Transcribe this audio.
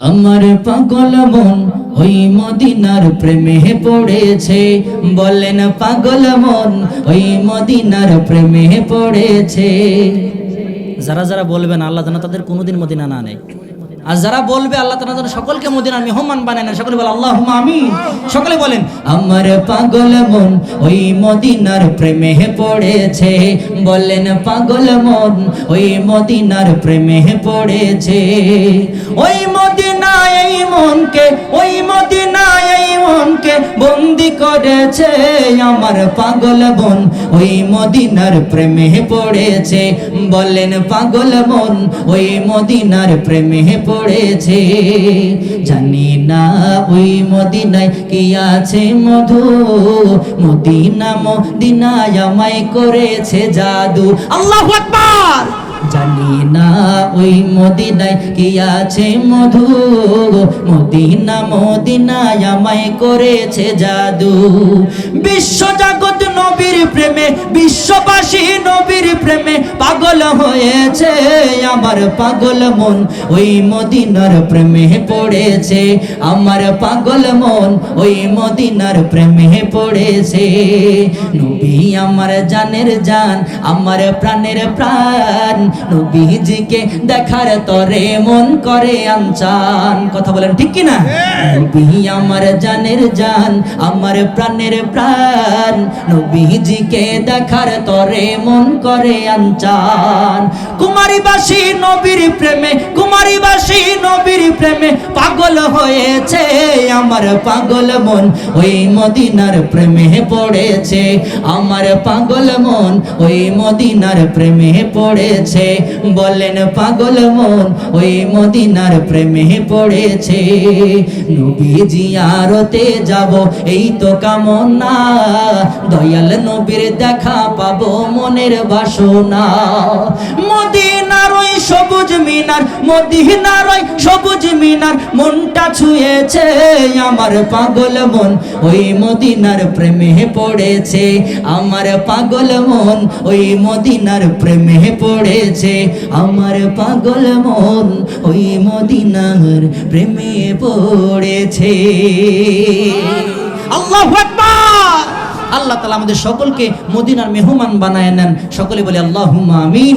আমার পাগল মন ওই মদিনার প্রেমে পড়েছে। বলেন পাগল মন ওই মদিনার প্রেমে পড়েছে। যারা যারা বলবেন আল্লাহ যেন তাদের কোনোদিন মদিনা না নেই আর যারা বলবে আল্লাহ তালা যেন সকলকে মদিনার মেহমান বানায় না সকলে বলে আল্লাহ আমি সকলে বলেন আমার পাগল মন ওই মদিনার প্রেমে পড়েছে। বলেন পাগল মন ওই মদিনার প্রেমে পড়েছে। ওই মদিনায় এই মনকে, ওই মদিনায় এই মনকে বন্দি করেছে আমার পাগল বোন। ওই মদিনার প্রেমে পড়েছে, বলেন পাগল মন ওই মদিনার প্রেমে পড়েছে। জানি না ওই মদিনায় কি আছে মধু, মদিনা মদিনায় আমায় করেছে জাদু। আল্লাহু আকবার! জানি না ওই মদিনায় কি আছে মধু মদিনা, মদিনায় আমায় করেছে জাদু। বিশ্ব জগৎ নবীর প্রেমে, বিশ্ববাসী নবীর প্রেমে পাগল হয়েছে আমার পাগল মন। ওই মদিনার প্রেমে পড়েছে আমার পাগল মন। ওই মদিনার প্রেমে পড়েছে। নবী আমার জানের জান, আমার প্রাণের প্রাণ। নবীজিকে দেখার তরে মন করে আনচান। কথা বলেন ঠিক কি না নবী আমার জানের জান আমার প্রাণের প্রাণ। নবীজিকে দেখার তরে মন করে আনচান। কুমারীবাসী নবীর প্রেমে কুমারীবাসী নবীর প্রেমে পাগল হয়েছে আমার পাগল মন। ওই মদিনার প্রেমে পড়েছে আমার পাগল মন। ওই মদিনার প্রেমে পড়েছে বলেন, পাগল মন, ওই মদিনার প্রেমে পড়েছে। নবীজি, আরতে যাব, এই তো কামনা। দয়াল নবীর দেখা পাবো মনের বাসনা। মিনার, মদিনার ওই সবুজ মিনার, মনটা ছুঁয়েছে আমার পাগল মন। ওই মদিনার প্রেমে পড়েছে আমার পাগল মন। ওই মদিনার প্রেমে পড়েছে আমার পাগল মন। ওই মদিনার প্রেমে পড়েছে। আল্লাহ আল্লাহ তালা আমাদের সকলকে মদিনার মেহমান বানায় নেন। সকলে বলে আল্লাহ আমিন।